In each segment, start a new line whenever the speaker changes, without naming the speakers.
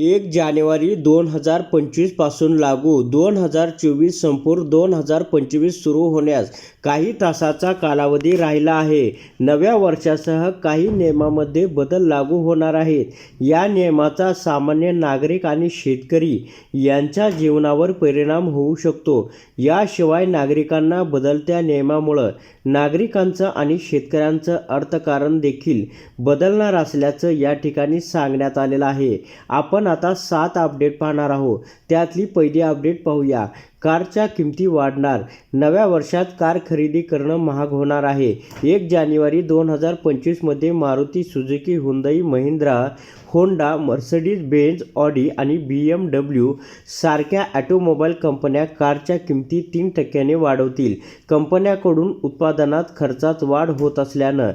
एक जानेवारी दोन हजार पंचवीसपासून लागू दोन हजार चोवीस संपूर्ण दोन हजार पंचवीस सुरू होण्यास काही तासाचा कालावधी राहिला आहे. नव्या वर्षासह काही नियमामध्ये बदल लागू होणार आहेत. या नियमाचा सामान्य नागरिक आणि शेतकरी यांच्या जीवनावर परिणाम होऊ शकतो. याशिवाय नागरिकांना बदलत्या नियमामुळं नागरिकांचं आणि शेतकऱ्यांचं अर्थकारण देखील बदलणार असल्याचं या ठिकाणी सांगण्यात आलेलं आहे. आपण आता सात अपडेट पाहणार आहोत. त्यातली पहिली अपडेट पाहूया. कारच्या किमती वाढणार. नव्या वर्षात कार खरेदी करणं महाग होणार आहे. एक जानेवारी दोन हजार पंचवीसमध्ये Maruti Suzuki Hyundai Mahindra Honda Mercedes Benz Audi आणि बी एम डब्ल्यू सारख्या ॲटोमोबाईल कंपन्या कारच्या किमती तीन टक्क्याने वाढवतील. कंपन्याकडून उत्पादनात खर्चात वाढ होत असल्यानं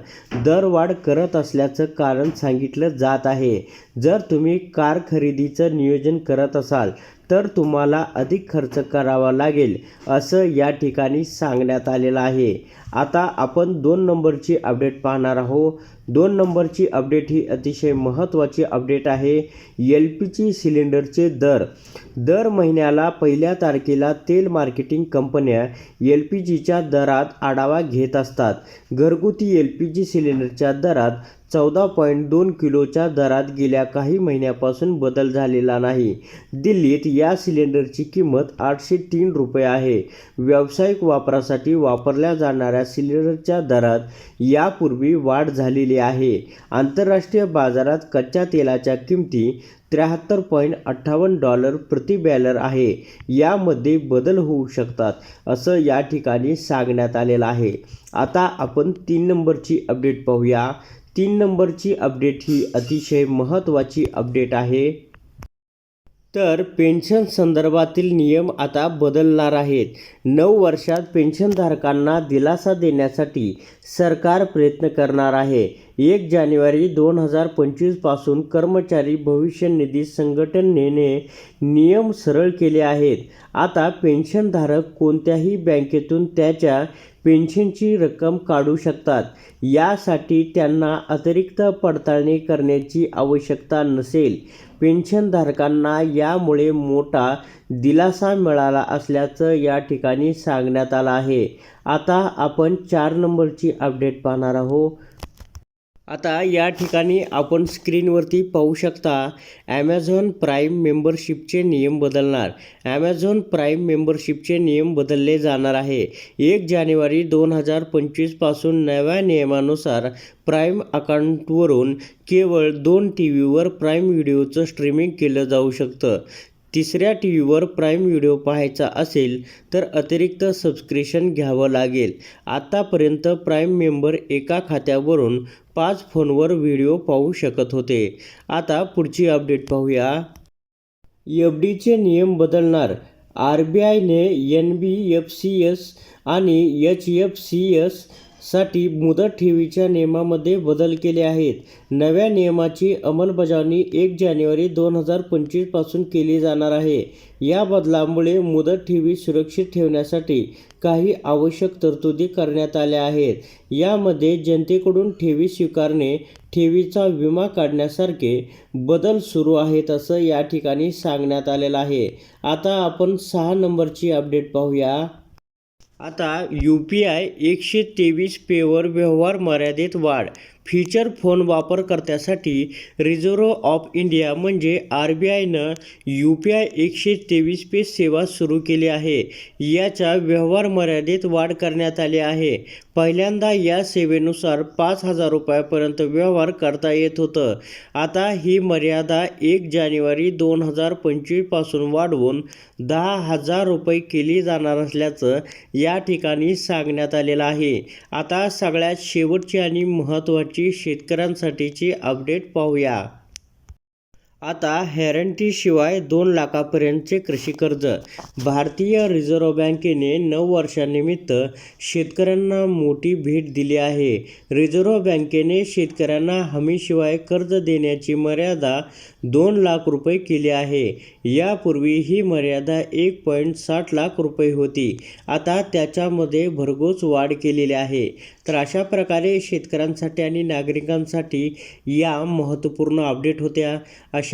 दरवाढ करत असल्याचं कारण सांगितलं जात आहे. जर तुम्ही कार खरेदीचं नियोजन करत असाल तर तुम्हाला अधिक खर्च करावा लागेल असं या ठिकाणी सांगण्यात आलेलं आहे. आता आपण दोन नंबरची अपडेट पाहणार आहोत. दोन नंबरची अपडेट ही अतिशय महत्त्वाची अपडेट आहे. एल पी जी सिलेंडरचे दर. दर महिन्याला पहिल्या तारखेला तेल मार्केटिंग कंपन्या एल पी जीच्या दरात आढावा घेत असतात. घरगुती एल पी जी सिलेंडरच्या दरात चौदा पॉईंट दोन किलोच्या दरात गेल्या काही महिन्यापासून बदल झालेला नाही. दिल्लीत या सिलेंडरची किंमत आठशे तीन रुपये आहे. व्यावसायिक वापरासाठी वापरल्या जाणाऱ्या सिलेंडरच्या दरात यापूर्वी वाढ झालेली आहे. आंतरराष्ट्रीय बाजारात कच्च्या तेलाच्या किमती त्र्याहत्तर पॉईंट अठ्ठावन्न डॉलर प्रति बॅलर आहे. यामध्ये बदल होऊ शकतात असं या ठिकाणी सांगण्यात आलेलं आहे. आता आपण तीन नंबरची अपडेट पाहूया. तीन नंबरची अपडेट ही अतिशय महत्त्वाची अपडेट आहे. तर पेन्शन संदर्भातील नियम आता बदलणार आहेत. नऊ वर्षात पेन्शनधारकांना दिलासा देण्यासाठी सरकार प्रयत्न करणार आहे. एक जानेवारी दोन हजार पंचवीसपासून कर्मचारी भविष्य निधी संघटनेने नियम सरळ केले आहेत. आता पेन्शनधारक कोणत्याही बँकेतून त्याच्या पेन्शनची रक्कम काढू शकतात. यासाठी त्यांना अतिरिक्त पडताळणी करण्याची आवश्यकता नसेल. पेन्शनधारकांना यामुळे मोठा दिलासा मिळाला असल्याचं या ठिकाणी सांगण्यात आलं आहे. आता आपण चार नंबरची अपडेट पाहणार आहोत. आता या ठिकाणी आपण स्क्रीनवरती पाहू शकता ॲमेझॉन प्राईम मेंबरशिपचे नियम बदलणार. ॲमेझॉन प्राईम मेंबरशिपचे नियम बदलले जाणार आहे. एक जानेवारी दोन हजार पंचवीसपासून नव्या नियमानुसार प्राईम अकाउंटवरून केवळ दोन टी व्हीवर प्राईम व्हिडिओचं स्ट्रीमिंग केलं जाऊ शकतं. तिसऱ्या टी व्हीवर प्राईम व्हिडिओ पाहायचा असेल तर अतिरिक्त सबस्क्रिप्शन घ्यावं लागेल. आत्तापर्यंत प्राईम मेंबर एका खात्यावरून पाच फोनवर व्हिडिओ पाहू शकत होते. आता पुढची अपडेट पाहूया. एफ डीचे नियम बदलणार. R B आयने N B F C S आणि एच एफ सी एस साठी मुदत ठेवीच्या नियमामध्ये बदल केले आहेत. नव्या नियमाची अंमलबजावणी एक जानेवारी दोन हजार पंचवीसपासून केली जाणार आहे. या बदलामुळे मुदत ठेवी सुरक्षित ठेवण्यासाठी काही आवश्यक तरतुदी करण्यात आल्या आहेत. यामध्ये जनतेकडून ठेवी स्वीकारणे ठेवीचा विमा काढण्यासारखे बदल सुरू आहेत असं या ठिकाणी सांगण्यात आलेलं आहे. आता आपण सहा नंबरची अपडेट पाहूया. आता यू पी आय एकशे तेवीस पेवर व्यवहार मर्यादेत वाढ. फीचर फोन वापरकर्त्यासाठी रिझर्व्ह ऑफ इंडिया म्हणजे आर बी आयनं यू पी आय एकशे तेवीस पे सेवा सुरू केली आहे. याच्या व्यवहार मर्यादेत वाढ करण्यात आली आहे. पहिल्यांदा या सेवेनुसार पाच हजार रुपयापर्यंत व्यवहार करता येत होतं. आता ही मर्यादा एक जानेवारी दोन हजार पंचवीसपासून वाढवून दहा हजार रुपये केली जाणार असल्याचं या ठिकाणी सांगण्यात आलेलं आहे. आता सगळ्यात शेवटची आणि महत्त्वाची शेतकऱ्यांसाठीची अपडेट पाहूया. आता हॅरंटीशिवाय दोन लाखापर्यंतचे कृषी कर्ज. भारतीय रिझर्व्ह बँकेने नऊ वर्षांनिमित्त शेतकऱ्यांना मोठी भेट दिली आहे. रिझर्व्ह बँकेने शेतकऱ्यांना हमीशिवाय कर्ज देण्याची मर्यादा दोन लाख रुपये केली आहे. यापूर्वी ही मर्यादा एक पॉईंट साठ लाख रुपये होती. आता त्याच्यामध्ये भरघोस वाढ केलेली आहे. तर अशा प्रकारे शेतकऱ्यांसाठी आणि नागरिकांसाठी या महत्त्वपूर्ण अपडेट होत्या. अशा